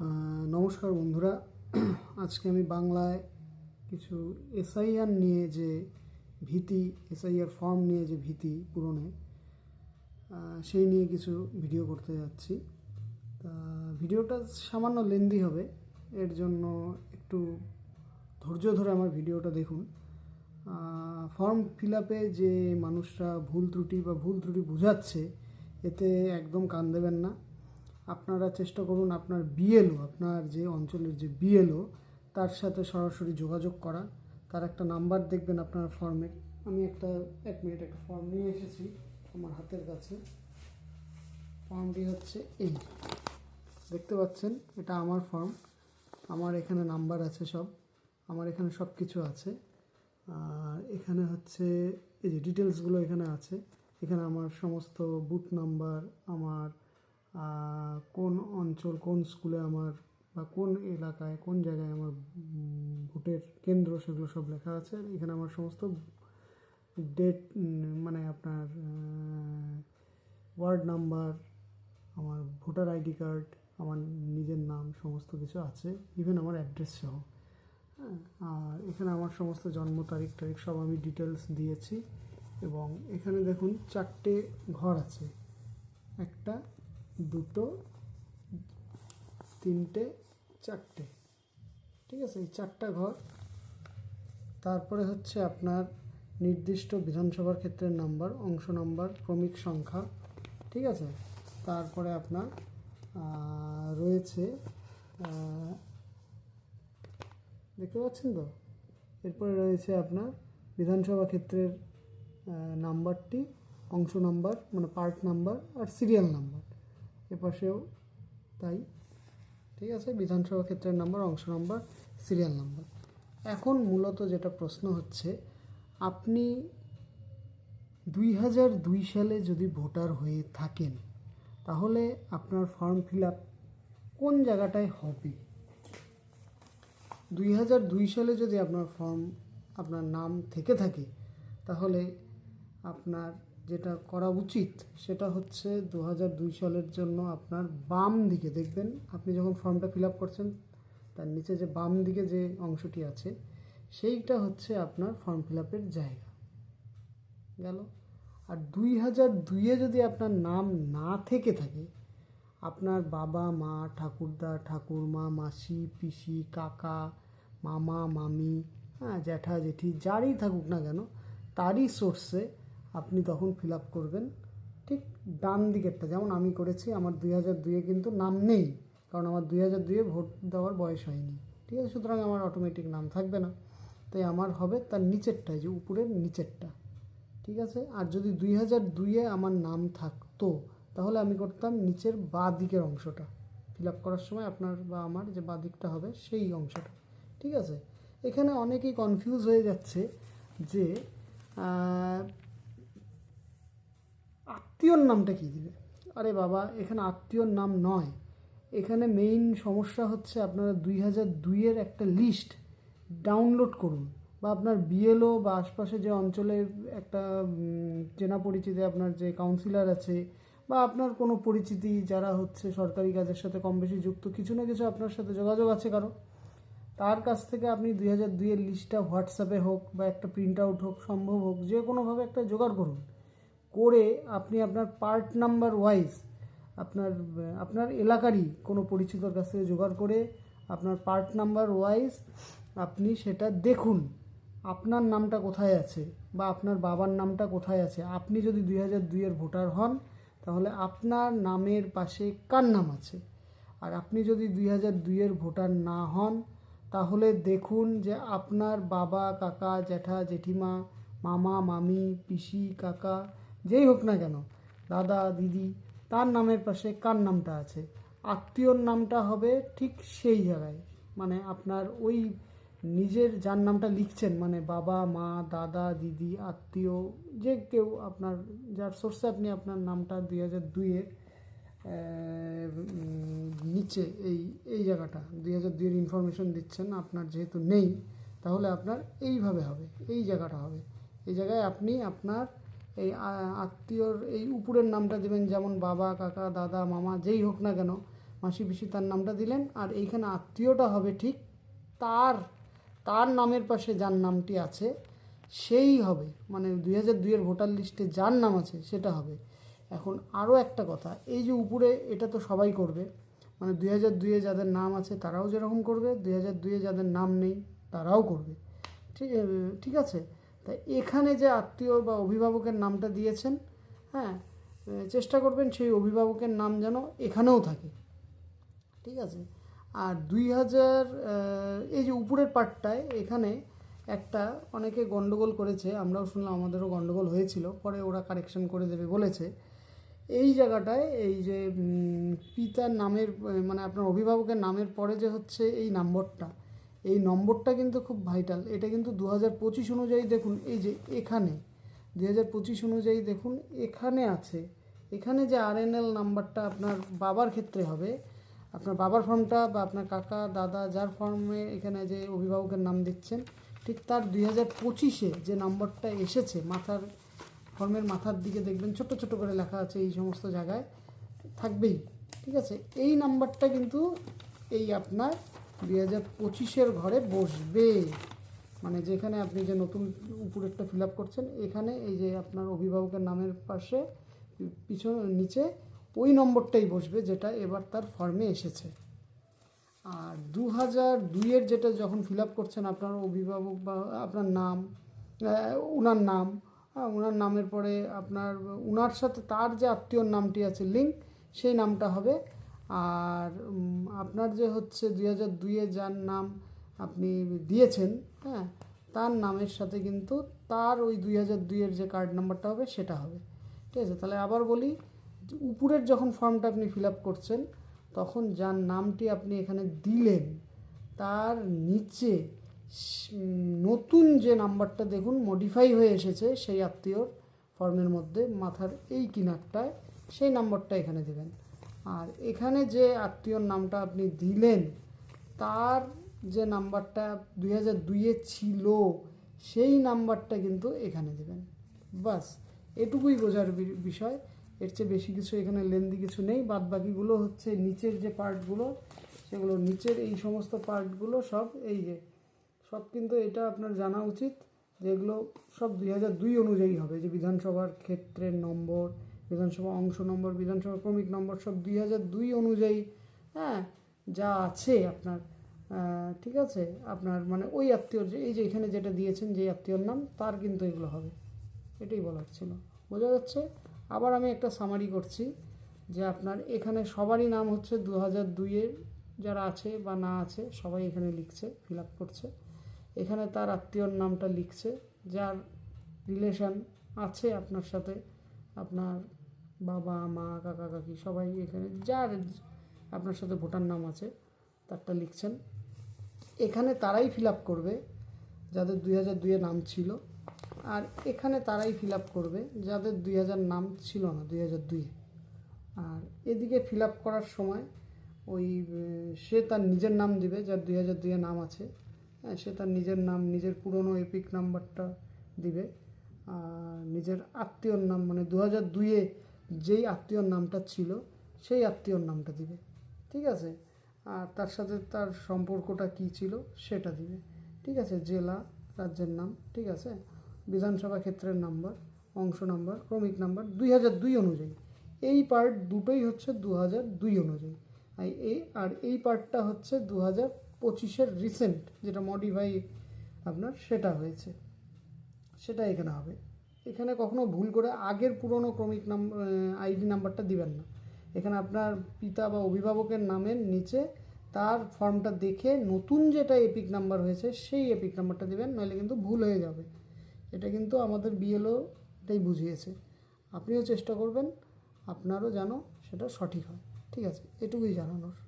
নমস্কার বন্ধুরা। আজকে আমি বাংলায় কিছু এসআইআর নিয়ে যে ভীতি, এসআইআর ফর্ম নিয়ে যে ভীতি পূরণে সেই নিয়ে কিছু ভিডিও করতে যাচ্ছি। তা ভিডিওটা সামান্য লেন্দি হবে। এর জন্য একটু ধৈর্য ধরে আমার ভিডিওটা দেখুন। ফর্ম ফিল আপে যে মানুষরা ভুল ত্রুটি বা ভুল ত্রুটি বোঝাচ্ছে, এতে একদম কান দেবেন না। আপনারা চেষ্টা করুন আপনার বিএলও আপনার যে অঞ্চলের যে বিএলও তার সাথে সরাসরি যোগাযোগ করা। তার একটা নাম্বার দেখবেন আপনার ফর্মের আমি একটা, এক মিনিট একটা ফর্ম নিয়ে এসেছি আমার হাতের কাছে। ফর্মটি হচ্ছে এই দেখতে পাচ্ছেন? এটা আমার ফর্ম আমার এখানে নাম্বার আছে সব। আমার এখানে সব কিছু আছে। আর এখানে হচ্ছে, এই যে ডিটেলসগুলো এখানে আছে। এখানে আমার সমস্ত বুথ নাম্বার আমার কোন অঞ্চল, কোন স্কুলে আমার বা কোন এলাকায়, কোন জায়গায় আমার ভোটের কেন্দ্র, সেগুলো সব লেখা আছে। এখানে আমার সমস্ত ডেট মানে আপনার ওয়ার্ড নাম্বার আমার ভোটার আইডি কার্ড আমার নিজের নাম, সমস্ত কিছু আছে। ইভেন আমার অ্যাড্রেস সহ। হ্যাঁ আর এখানে আমার সমস্ত জন্ম তারিখ তারিখ সব আমি ডিটেলস দিয়েছি। এবং এখানে দেখুন চারটে ঘর আছে। একটা দুটো, তিনটে, চারটে। ঠিক আছে, এই চারটা ঘর। তারপরে হচ্ছে আপনার নির্দিষ্ট বিধানসভার ক্ষেত্রের নাম্বার, অংশ নাম্বার, ক্রমিক সংখ্যা। ঠিক আছে? তারপরে আপনার রয়েছে দেখতে পাচ্ছেন তো? এরপরে রয়েছে আপনার বিধানসভা ক্ষেত্রের নাম্বারটি, অংশ নাম্বার মানে পার্ট নাম্বার আর সিরিয়াল নাম্বার। এপাশেও তাই। ঠিক আছে, বিধানসভা ক্ষেত্রের নাম্বার, অংশ নাম্বার, সিরিয়াল নাম্বার। এখন মূলত যেটা প্রশ্ন হচ্ছে, আপনি দুই হাজার দুই সালে যদি ভোটার হয়ে থাকেন, তাহলে আপনার ফর্ম ফিল আপ কোন জায়গাটায় হবে? দুই হাজার দুই সালে যদি আপনার ফর্ম, আপনার নাম থেকে থাকে, তাহলে আপনার যেটা করা উচিত, সেটা হচ্ছে দু হাজার দুই সালের জন্য আপনার বাম দিকে দেখবেন, আপনি যখন ফর্মটা ফিল আপ করছেন, তার নিচে যে বাম দিকে যে অংশটি আছে, সেইটা হচ্ছে আপনার ফর্ম ফিল আপের জায়গা। গেল? আর দুই হাজার দুইয়ে যদি আপনার নাম না থেকে থাকে, আপনার বাবা, মা, ঠাকুরদা, ঠাকুরমা, মাসি, পিসি, কাকা, মামা, মামি হ্যাঁ জ্যাঠা, জেঠি, যারই থাকুক না কেন, তারই সোর্সে আপনি তখন ফিল আপ করবেন। ঠিক ডান দিকেরটা, যেমন আমি করেছি, আমার দুই হাজার দুইয়ে কিন্তু নাম নেই, কারণ আমার দুই হাজার দুইয়ে ভোট দেওয়ার বয়স হয়নি। ঠিক আছে, সুতরাং আমার অটোমেটিক নাম থাকবে না। তাই আমার হবে তার নিচেরটাই যে উপরের নিচেরটা। ঠিক আছে, আর যদি দুই হাজার দুইয়ে আমার নাম থাকতো, তাহলে আমি করতাম নিচের বা দিকের অংশটা। ফিল আপ করার সময় আপনার বা আমার যে বা দিকটা হবে, সেই অংশটা। ঠিক আছে, এখানে অনেকেই কনফিউজ হয়ে যাচ্ছে যে আত্মীয়র নামটা কী দিবে? আরে বাবা, এখানে আত্মীয়র নাম নয়। এখানে মেইন সমস্যা হচ্ছে আপনারা দুই হাজার দুইয়ের একটা লিস্ট ডাউনলোড করুন বা আপনার বিএলও বা আশপাশে যে অঞ্চলে একটা চেনা পরিচিতি আপনার যে কাউন্সিলর আছে বা আপনার কোনো পরিচিতি যারা হচ্ছে সরকারি কাজের সাথে কম বেশি যুক্ত, কিছু না কিছু আপনার সাথে যোগাযোগ আছে কারও। তার কাছ থেকে আপনি দুই হাজার দুইয়ের লিস্টটা হোয়াটসঅ্যাপে হোক বা একটা প্রিন্ট আউট হোক, সম্ভব হোক, যে কোনোভাবে একটা জোগাড় করুন। করে আপনি আপনার পার্ট নাম্বার ওয়াইজ আপনার আপনার এলাকারই কোনো পরিচিতর কাছ থেকে জোগাড় করে আপনার পার্ট নাম্বার ওয়াইজ আপনি সেটা দেখুন। আপনার নামটা কোথায় আছে বা আপনার বাবার নামটা কোথায় আছে? আপনি যদি দুই হাজার দুইয়ের ভোটার হন, তাহলে আপনার নামের পাশে কার নাম আছে? আর আপনি যদি দুই হাজার দুইয়ের ভোটার না হন, তাহলে দেখুন যে আপনার বাবা, কাকা, জ্যাঠা, জেঠিমা, মামা, মামি, পিসি, কাকা যেই হোক না কেন, দাদা, দিদি, তার নামের পাশে কার নামটা আছে? আত্মীয়র নামটা হবে ঠিক সেই জায়গায়। মানে আপনার ওই নিজের যার নামটা লিখছেন মানে বাবা, মা, দাদা, দিদি, আত্মীয়, যে কেউ আপনার, যার সোর্সে আপনি আপনার নামটা দুই হাজার দুইয়ের নিচে এই এই জায়গাটা, দুই হাজার দুইয়ের ইনফরমেশন দিচ্ছেন, আপনার যেহেতু নেই, তাহলে আপনার এইভাবে হবে, এই জায়গাটা হবে। এই জায়গায় আপনি আপনার এই আত্মীয়র এই উপরের নামটা দেবেন, যেমন বাবা, কাকা, দাদা, মামা, যেই হোক না কেন, মাসি, পিসি তার নামটা দিলেন। আর এইখানে আত্মীয়টা হবে ঠিক তার তার নামের পাশে যার নামটি আছে, সেই হবে। মানে দুই হাজার দুইয়ের ভোটার লিস্টে যার নাম আছে, সেটা হবে। এখন আরও একটা কথা, এই যে উপরে এটা তো সবাই করবে। মানে দুই হাজার দুইয়ে যাদের নাম আছে, তারাও যেরকম করবে। দুই হাজার দুইয়ে যাদের নাম নেই, তারাও করবে। ঠিক ঠিক আছে? তা এখানে যে আত্মীয় বা অভিভাবকের নামটা দিয়েছেন হ্যাঁ চেষ্টা করবেন সেই অভিভাবকের নাম যেন এখানেও থাকে। ঠিক আছে? আর দুই হাজার এই যে উপরের পার্টটায় এখানে একটা অনেকে গন্ডগোল করেছে, আমরাও শুনলাম আমাদেরও গন্ডগোল হয়েছিল, পরে ওরা কারেকশন করে দেবে বলেছে। এই জায়গাটায় এই যে পিতার নামের মানে আপনার অভিভাবকের নামের পরে যে হচ্ছে এই নম্বরটা এই নম্বরটা কিন্তু খুব ভাইটাল এটা কিন্তু দু হাজার পঁচিশ অনুযায়ী দেখুন, এই যে এখানে দু হাজার পঁচিশ অনুযায়ী দেখুন, এখানে আছে। এখানে যে আরএনএল নাম্বারটা আপনার বাবার ক্ষেত্রে হবে, আপনার বাবার ফর্মটা বা আপনার কাকা, দাদা যার ফর্মে এখানে যে অভিভাবকের নাম দিচ্ছেন ঠিক তার দুই হাজার পঁচিশে যে নাম্বারটা এসেছে, মাথার, ফর্মের মাথার দিকে দেখবেন, ছোট ছোট করে লেখা আছে এই সমস্ত জায়গায়, থাকবেই, ঠিক আছে? এই নাম্বারটা কিন্তু এই আপনার দুই হাজার পঁচিশের ঘরে বসবে। মানে যেখানে আপনি যে নতুন উপরেরটা ফিল আপ করছেন, এখানে এই যে আপনার অভিভাবকের নামের পাশে পিছন, নিচে ওই নম্বরটাই বসবে যেটা এবার তার ফর্মে এসেছে। আর দু হাজার দুইয়ের যেটা যখন ফিল আপ করছেন আপনার অভিভাবক বা আপনার নাম উনার নাম হ্যাঁ উনার নামের পরে আপনার, উনার সাথে তার যে আত্মীয়র নামটি আছে লিঙ্ক সেই নামটা হবে আর আপনার যে হচ্ছে দুই হাজার দুইয়ে যার নাম আপনি দিয়েছেন হ্যাঁ তার নামের সাথে কিন্তু তার ওই দুই হাজার দুইয়ের যে কার্ড নাম্বারটা হবে সেটা হবে। ঠিক আছে? তাহলে আবার বলি উপরের যখন ফর্মটা আপনি ফিল আপ করছেন, তখন যার নামটি আপনি এখানে দিলেন, তার নিচে নতুন যে নাম্বারটা দেখুন মডিফাই হয়ে এসেছে সেই আত্মীয়র ফর্মের মধ্যে মাথার এই কিনারটায় সেই নাম্বারটা এখানে দেবেন। আর এখানে যে আত্মীয়র নামটা আপনি দিলেন, তার যে নাম্বারটা দুই হাজার দুইয়ে ছিল, সেই নাম্বারটা কিন্তু এখানে দেবেন। বাস, এটুকুই বোঝার বিষয়। এর চেয়ে বেশি কিছু এখানে লেন্দি কিছু নেই। বাদ বাকিগুলো হচ্ছে নিচের যে পার্টগুলো, সেগুলো নিচের এই সমস্ত পার্টগুলো সব এই যে, সব কিন্তু এটা আপনার জানা উচিত। যেগুলো সব দুই হাজার দুই অনুযায়ী হবে, যে বিধানসভার ক্ষেত্রের নম্বর বিধানসভা অংশ নম্বর, বিধানসভা ক্রমিক নম্বর সব দুই হাজার দুই অনুযায়ী হ্যাঁ যা আছে আপনার ঠিক আছে, আপনার মানে ওই আত্মীয়র যে, এই যে এখানে যেটা দিয়েছেন যে আত্মীয়র নাম, তার কিন্তু এগুলো হবে। এটাই বলার ছিল। বোঝা যাচ্ছে? আবার আমি একটা সামারি করছি যে আপনার এখানে সবারই নাম হচ্ছে দু হাজার দুইয়ের যারা আছে বা না আছে, সবাই এখানে লিখছে ফিল আপ করছে। এখানে তার আত্মীয়র নামটা লিখছে, যার রিলেশন আছে আপনার সাথে, আপনার বাবা মা কাকা কাকি সবাই এখানে যার আপনার সাথে ভোটার নাম আছে তারটা লিখছেন। এখানে তারাই ফিল আপ করবে যাদের দুই হাজার দুইয়ে নাম ছিল আর এখানে তারাই ফিল আপ করবে যাদের দুই হাজার নাম ছিল না দুই হাজার দুইয়ে। আর এদিকে ফিল আপ করার সময় ওই সে তার নিজের নাম দিবে যার দুই হাজার দুইয়ে নাম আছে হ্যাঁ, সে তার নিজের নাম নিজের পুরনো এপিক নাম্বারটা দিবে আর নিজের আত্মীয়র নাম মানে দু হাজার দুইয়ে যেই আত্মীয়র নামটা ছিল, সেই আত্মীয়র নামটা দিবে। ঠিক আছে? আর তার সাথে তার সম্পর্কটা কী ছিল, সেটা দিবে। ঠিক আছে? জেলা, রাজ্যের নাম। ঠিক আছে? বিধানসভা ক্ষেত্রের নাম্বার, অংশ নাম্বার, ক্রমিক নাম্বার দুই হাজার দুই অনুযায়ী। এই পার্ট দুটোই হচ্ছে দু হাজার দুই অনুযায়ী। আর এই আর এই পার্টটা হচ্ছে দু হাজার পঁচিশের রিসেন্ট যেটা মডিফাই আপনার সেটা হয়েছে। সেটা এখানে হবে। এখানে কখনো ভুল করে আগের পুরনো ক্রমিক নাম আইডি নাম্বারটা দিবেন না। এখানে আপনার পিতা বা অভিভাবকের নামের নিচে তার ফর্মটা দেখে নতুন যেটা এপিক নাম্বার হয়েছে সেই এপিক নাম্বারটা দিবেন, নইলে কিন্তু ভুল হয়ে যাবে। এটা কিন্তু আমাদের বিএলও এটাই বুঝিয়েছে। আপনিও চেষ্টা করবেন, আপনারও যেন সেটা সঠিক হয়। ঠিক আছে, এটুকুই জানানোর।